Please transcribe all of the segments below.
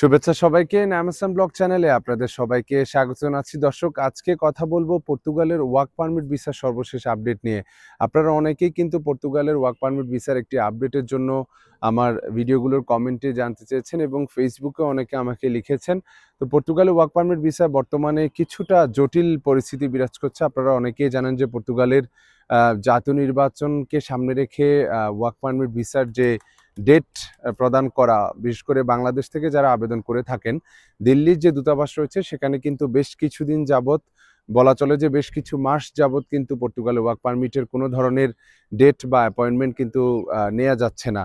শুভেচ্ছা সবাইকে ন্যামাসান ব্লগ চ্যানেলে আপনাদের সবাইকে স্বাগত জানাচ্ছি। দর্শক, আজকে কথা বলব পর্তুগালের ওয়ার্ক পারমিট ভিসার সর্বশেষ আপডেট নিয়ে। আপনারা অনেকেই কিন্তু পর্তুগালের ওয়ার্ক পারমিট ভিসার একটি আপডেটের জন্য আমার ভিডিওগুলোর কমেন্টে জানতে চেয়েছেন এবং ফেসবুকে অনেকে আমাকে লিখেছেন। তো পর্তুগালের ওয়ার্ক পারমিট ভিসা বর্তমানে কিছুটা জটিল পরিস্থিতি বিরাজ করছে। আপনারা অনেকেই জানেন যে পর্তুগালের জাতীয় নির্বাচনকে সামনে রেখে ওয়ার্ক পারমিট ভিসার যে ডেট প্রদান করা, বিশেষ করে বাংলাদেশ থেকে যারা আবেদন করে থাকেন, দিল্লির যে দূতাবাস রয়েছে, সেখানে কিন্তু বেশ কিছুদিন যাবত বলা চলে যে বেশ কিছু মাস যাবত কিন্তু পর্তুগালে ওয়ার্ক পারমিটের কোনো ধরনের ডেট বা অ্যাপয়েন্টমেন্ট কিন্তু নেওয়া যাচ্ছে না।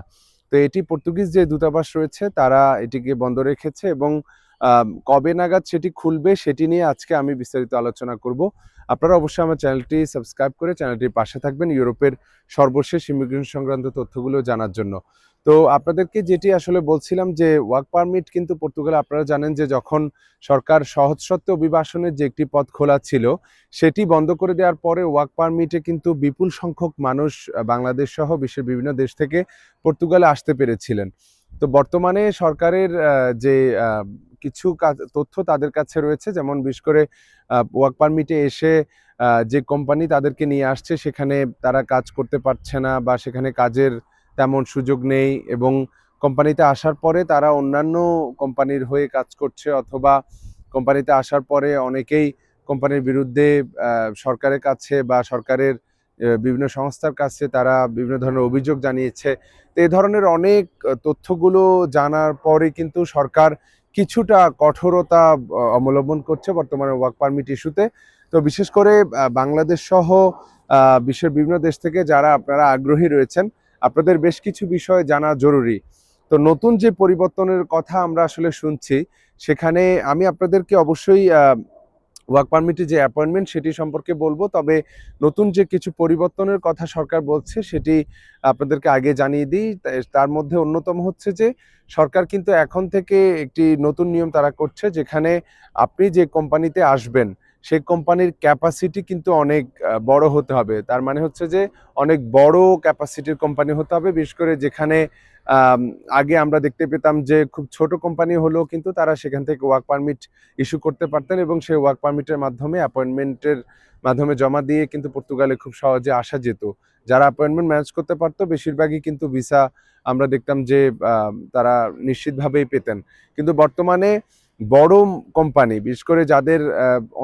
তো এটি পর্তুগিজ যে দূতাবাস রয়েছে, তারা এটিকে বন্ধ রেখেছে এবং কবে নাগাদ সেটি খুলবে, সেটি নিয়ে আজকে আমি বিস্তারিত আলোচনা করব। আপনারা অবশ্যই আমার চ্যানেলটি সাবস্ক্রাইব করে চ্যানেলটির পাশে থাকবেন ইউরোপের সর্বশেষ ইমিগ্রেশন সংক্রান্ত তথ্যগুলো জানার জন্য। তো আপনাদেরকে যেটি আসলে বলছিলাম যে ওয়ার্ক পারমিট কিন্তু পর্তুগালে, আপনারা জানেন যে যখন সরকার সহজ সহজসত্ত্ব অভিবাসনের যে একটি পথ খোলা ছিল, সেটি বন্ধ করে দেওয়ার পরে ওয়ার্ক পারমিটে কিন্তু বিপুল সংখ্যক মানুষ বাংলাদেশ সহ বিশ্বের বিভিন্ন দেশ থেকে পর্তুগালে আসতে পেরেছিলেন। তো বর্তমানে সরকারের যে কিছু তথ্য তাদের কাছে রয়েছে, যেমন বিশেষ করে ওয়ার্ক পারমিটে এসে যে কোম্পানি তাদেরকে নিয়ে আসছে, সেখানে তারা কাজ করতে পারছে না বা সেখানে কাজের তেমন সুযোগ নেই এবং কোম্পানিতে আসার পরে তারা অন্যান্য কোম্পানির হয়ে কাজ করছে অথবা কোম্পানিতে আসার পরে অনেকেই কোম্পানির বিরুদ্ধে সরকারের কাছে বা সরকারের বিভিন্ন সংস্থার কাছে তারা বিভিন্ন ধরনের অভিযোগ জানিয়েছে। তো এই ধরনের অনেক তথ্যগুলো জানার পরে কিন্তু সরকার কিছুটা কঠোরতা অবলম্বন করছে বর্তমানে ওয়ার্ক পারমিট ইস্যুতে। তো বিশেষ করে বাংলাদেশ সহ বিশ্বের বিভিন্ন দেশ থেকে যারা আপনারা আগ্রহী রয়েছেন আপনাদের বেশ কিছু বিষয় জানা জরুরি। তো নতুন যে পরিবর্তনের কথা আমরা আসলে শুনছি, সেখানে আমি আপনাদেরকে অবশ্যই ওয়ার্ক পারমিটে যে অ্যাপয়েন্টমেন্ট সেটি সম্পর্কে বলব। তবে নতুন যে কিছু পরিবর্তনের কথা সরকার বলছে, সেটি আপনাদেরকে আগে জানিয়ে দিই। তার মধ্যে অন্যতম হচ্ছে যে, সরকার কিন্তু এখন থেকে একটি নতুন নিয়ম তারা করছে, যেখানে আপনি যে কোম্পানিতে আসবেন সেই কোম্পানির ক্যাপাসিটি কিন্তু অনেক বড় হতে হবে। তার মানে হচ্ছে যে অনেক বড় ক্যাপাসিটির কোম্পানি হতে হবে। বিশেষ করে যেখানে আগে আমরা দেখতে পেতাম যে খুব ছোট কোম্পানি হলেও কিন্তু তারা সেখান থেকে ওয়ার্ক পারমিট ইস্যু করতে পারতেন এবং সেই ওয়ার্ক পারমিটের মাধ্যমে অ্যাপয়েন্টমেন্টের মাধ্যমে জমা দিয়ে কিন্তু পর্তুগালে খুব সহজে আসা যেত। যারা অ্যাপয়েন্টমেন্ট ম্যানেজ করতে পারতো, বেশিরভাগই কিন্তু ভিসা আমরা দেখতাম যে তারা নিশ্চিতভাবেই পেতেন। কিন্তু বর্তমানে বড় কোম্পানি, বিশেষ করে যাদের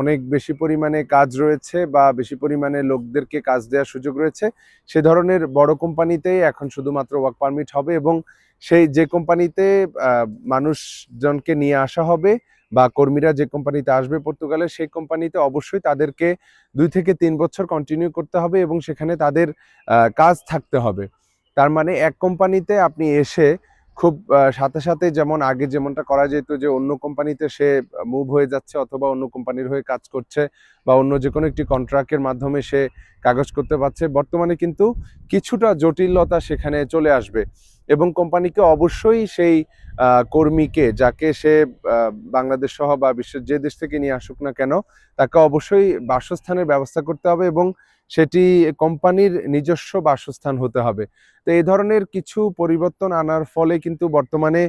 অনেক বেশি পরিমাণে কাজ রয়েছে বা বেশি পরিমাণে লোকদেরকে কাজ দেওয়ার সুযোগ রয়েছে, সে ধরনের বড় কোম্পানিতেই এখন শুধুমাত্র ওয়ার্ক পারমিট হবে এবং সেই যে কোম্পানিতে মানুষজনকে নিয়ে আসা হবে বা কর্মীরা যে কোম্পানিতে আসবে পর্তুগালে, সেই কোম্পানিতে অবশ্যই তাদেরকে দুই থেকে তিন বছর কন্টিনিউ করতে হবে এবং সেখানে তাদের কাজ থাকতে হবে। তার মানে এক কোম্পানিতে আপনি এসে খুব সাথে সাথে যেমন আগে যেমনটা করা যেত যে অন্য কোম্পানিতে সে মুভ হয়ে যাচ্ছে অথবা অন্য কোম্পানির হয়ে কাজ করছে বা অন্য যে কোনো একটি কন্ট্রাক্টের মাধ্যমে সে কাগজ করতে পারছে, বর্তমানে কিন্তু কিছুটা জটিলতা সেখানে চলে আসবে এবং কোম্পানিকে অবশ্যই সেই কর্মীকে যাকে সে বাংলাদেশ সহ বা বিশ্বের যে দেশ থেকে নিয়ে আসুক না কেন, তাকে অবশ্যই বাসস্থানের ব্যবস্থা করতে হবে এবং সেটি কোম্পানির নিজস্ব বাসস্থান হতে হবে। তো এই ধরনের কিছু পরিবর্তন আনার ফলে কিন্তু বর্তমানে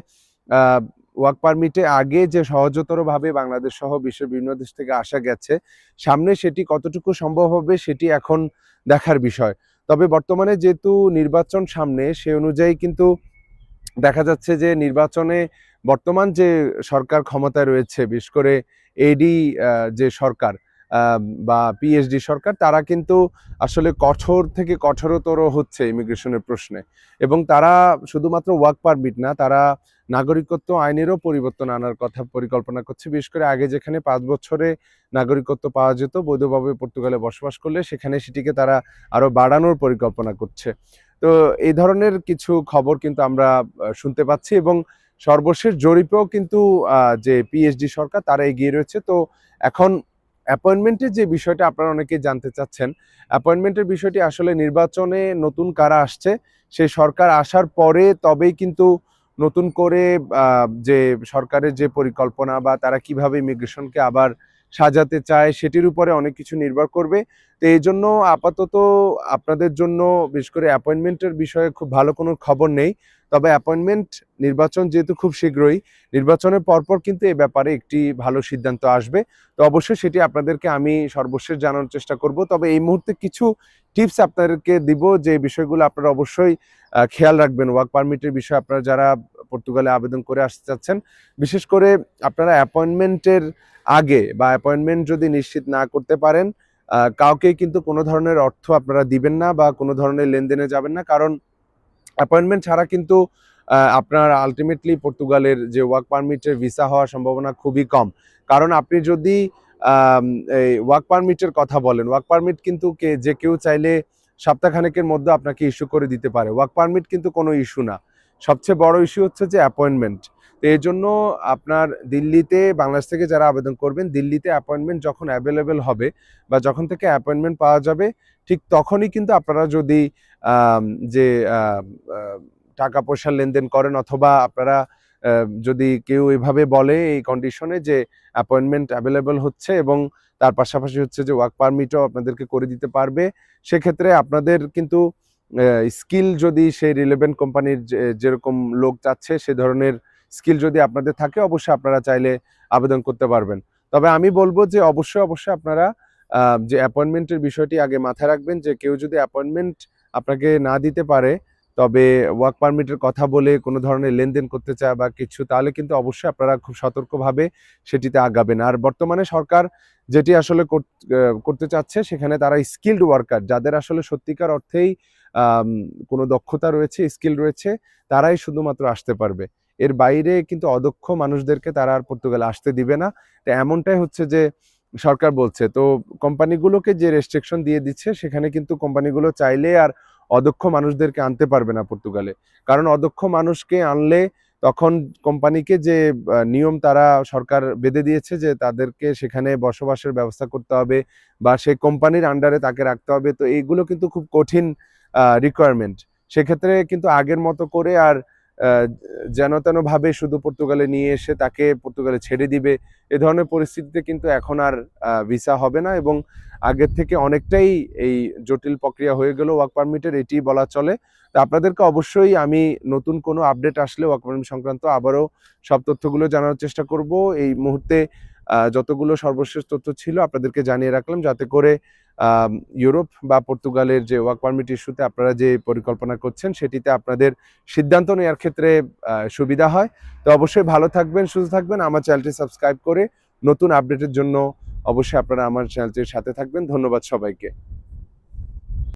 ওয়ার্ক পারমিটে আগে যে সহজতরভাবে বাংলাদেশ সহ বিশ্বের বিভিন্ন দেশ থেকে আসা গেছে, সামনে সেটি কতটুকু সম্ভব হবে সেটি এখন দেখার বিষয়। তবে বর্তমানে যেহেতু নির্বাচন সামনে, সে অনুযায়ী কিন্তু দেখা যাচ্ছে যে নির্বাচনে বর্তমান যে সরকার ক্ষমতায় রয়েছে, বিশেষ করে এডি যে সরকার বা পিএইচডি সরকার, তারা কিন্তু আসলে কঠোর থেকে কঠোরতর হচ্ছে ইমিগ্রেশনের প্রশ্নে। এবং তারা শুধুমাত্র ওয়ার্ক পারমিট না, তারা নাগরিকত্ব আইনেরও পরিবর্তন আনার কথা পরিকল্পনা করছে। বিশেষ করে আগে যেখানে পাঁচ বছরে নাগরিকত্ব পাওয়া যেত, বৈধভাবে পর্তুগালে বসবাস করলে, সেখানে সেটিকে তারা আরও বাড়ানোর পরিকল্পনা করছে। তো এই ধরনের কিছু খবর কিন্তু আমরা শুনতে পাচ্ছি এবং সর্বশেষ জরিপেও কিন্তু যে পিএইচডি সরকার, তারা এগিয়ে রয়েছে। তো এখন অ্যাপয়েন্টমেন্টের যে বিষয়টা আপনারা অনেকেই জানতে চাচ্ছেন অ্যাপয়েন্টমেন্টের বিষয়টি আসলে নির্বাচনে নতুন কারা আসছে সেই সরকার আসার পরে তবেই কিন্তু নতুন করে যে সরকারের যে পরিকল্পনা বা তারা কীভাবে ইমিগ্রেশনকে আবার সাজাতে চায়, সেটির উপরে অনেক কিছু নির্ভর করবে। তো এই জন্য আপাতত আপনাদের জন্য, বিশেষ করে অ্যাপয়েন্টমেন্টের বিষয়ে খুব ভালো কোনো খবর নেই। তবে অ্যাপয়েন্টমেন্ট নির্বাচন যেহেতু খুব শীঘ্রই, নির্বাচনের পরপর কিন্তু এ ব্যাপারে একটি ভালো সিদ্ধান্ত আসবে। তো অবশ্যই সেটি আপনাদেরকে আমি সর্বশেষ জানানোর চেষ্টা করব। তবে এই মুহূর্তে কিছু টিপস আপনাদেরকে দিব, যে বিষয়গুলো আপনারা অবশ্যই খেয়াল রাখবেন। ওয়ার্ক পারমিটের বিষয়ে আপনারা যারা পর্তুগালে আবেদন করে আসতে চাচ্ছেন, বিশেষ করে আপনারা অ্যাপয়েন্টমেন্টের আগে বা অ্যাপয়েন্টমেন্ট যদি নিশ্চিত না করতে পারেন কাউকে কিন্তু কোনো ধরনের অর্থ আপনারা দিবেন না বা কোনো ধরনের লেনদেনে যাবেন না। কারণ অ্যাপয়েন্টমেন্ট ছাড়া কিন্তু আপনার আলটিমেটলি পর্তুগালের যে ওয়ার্ক পারমিটের ভিসা হওয়ার সম্ভাবনা খুবই কম। কারণ আপনি যদি এই ওয়ার্ক পারমিটের কথা বলেন ওয়ার্ক পারমিট কিন্তু কে, যে কেউ চাইলে সপ্তাহখানেকের মধ্যে আপনাকে ইস্যু করে দিতে পারে। ওয়ার্ক পারমিট কিন্তু কোনো ইস্যু না। সবচেয়ে বড় ইস্যু হচ্ছে যে অ্যাপয়েন্টমেন্ট তো এর জন্য আপনার দিল্লিতে, বাংলাদেশ থেকে যারা আবেদন করবেন, দিল্লিতে অ্যাপয়েন্টমেন্ট যখন অ্যাভেলেবেল হবে বা যখন থেকে অ্যাপয়েন্টমেন্ট পাওয়া যাবে, ঠিক তখনই কিন্তু আপনারা যদি যে টাকা পয়সার লেনদেন করেন অথবা আপনারা যদি কেউ এভাবে বলে এই কন্ডিশনে যে অ্যাপয়েন্টমেন্ট অ্যাভেলেবল হচ্ছে এবং তার পাশাপাশি হচ্ছে যে ওয়ার্ক পারমিটও আপনাদেরকে করে দিতে পারবে, সেক্ষেত্রে আপনাদের কিন্তু স্কিল যদি সেই রিলেভেন্ট কোম্পানির যেরকম লোক চাচ্ছে সে ধরনের স্কিল যদি আপনাদের থাকে, অবশ্যই আপনারা চাইলে আবেদন করতে পারবেন। তবে আমি বলব যে, অবশ্যই অবশ্যই আপনারা যে অ্যাপয়েন্টমেন্টের বিষয়টি আগে মাথায় রাখবেন যে, কেউ যদি অ্যাপয়েন্টমেন্ট আপনাকে না দিতে পারে, তবে ওয়ার্ক পারমিটের কথা বলে কোনো ধরনের লেনদেন করতে চায় বা কিছু, তাহলে কিন্তু অবশ্যই আপনারা খুব সতর্কভাবে সেটিতে আগাবেন। আর বর্তমানে সরকার যেটি আসলে করতে চাচ্ছে, সেখানে তারা স্কিল্ড ওয়ার্কার, যাদের আসলে সত্যিকার অর্থেই কোনো দক্ষতা রয়েছে, স্কিল রয়েছে, তারাই শুধুমাত্র আসতে পারবে। এর বাইরে কিন্তু অদক্ষ মানুষদেরকে তারা আর পর্তুগালে আসতে দিবে না। তো এমনটাই হচ্ছে যে সরকার বলছে। তো কোম্পানিগুলোকে যে রেস্ট্রিকশন দিয়ে দিচ্ছে, সেখানে কিন্তু কোম্পানিগুলো চাইলে আর অদক্ষ মানুষদেরকে আনতে পারবে না পর্তুগালে। কারণ অদক্ষ মানুষকে আনলে তখন কোম্পানিকে যে নিয়ম তারা সরকার বেঁধে দিয়েছে যে তাদেরকে সেখানে বসবাসের ব্যবস্থা করতে হবে বা সেই কোম্পানির আন্ডারে তাকে রাখতে হবে, তো এইগুলো কিন্তু খুব কঠিন রিকোয়ারমেন্ট সেক্ষেত্রে কিন্তু আগের মতো করে আর যেন তেন ভাবে শুধু পর্তুগালে নিয়ে এসে তাকে পর্তুগালে ছেড়ে দিবে, এ ধরনের পরিস্থিতিতে কিন্তু এখন আর ভিসা হবে না এবং আগের থেকে অনেকটাই এই জটিল প্রক্রিয়া হয়ে গেল ওয়ার্ক পারমিটের এটি বলা চলে। তা আপনাদেরকে অবশ্যই আমি নতুন কোনো আপডেট আসলে ওয়ার্ক পারমিট সংক্রান্ত আবারও সব তথ্যগুলো জানার চেষ্টা করব। এই মুহূর্তে যতগুলো সর্বশেষ তথ্য ছিল আপনাদেরকে জানিয়ে রাখলাম যাতে করে ইউরোপ বা পর্তুগালের যে ওয়ার্ক পারমিট ইস্যুতে আপনারা যে পরিকল্পনা করছেন, সেটিতে আপনাদের সিদ্ধান্ত নেওয়ার ক্ষেত্রে সুবিধা হয়। তো অবশ্যই ভালো থাকবেন, সুস্থ থাকবেন। আমার চ্যানেলটি সাবস্ক্রাইব করে নতুন আপডেটের জন্য অবশ্যই আপনারা আমার চ্যানেলটির সাথে থাকবেন। ধন্যবাদ সবাইকে।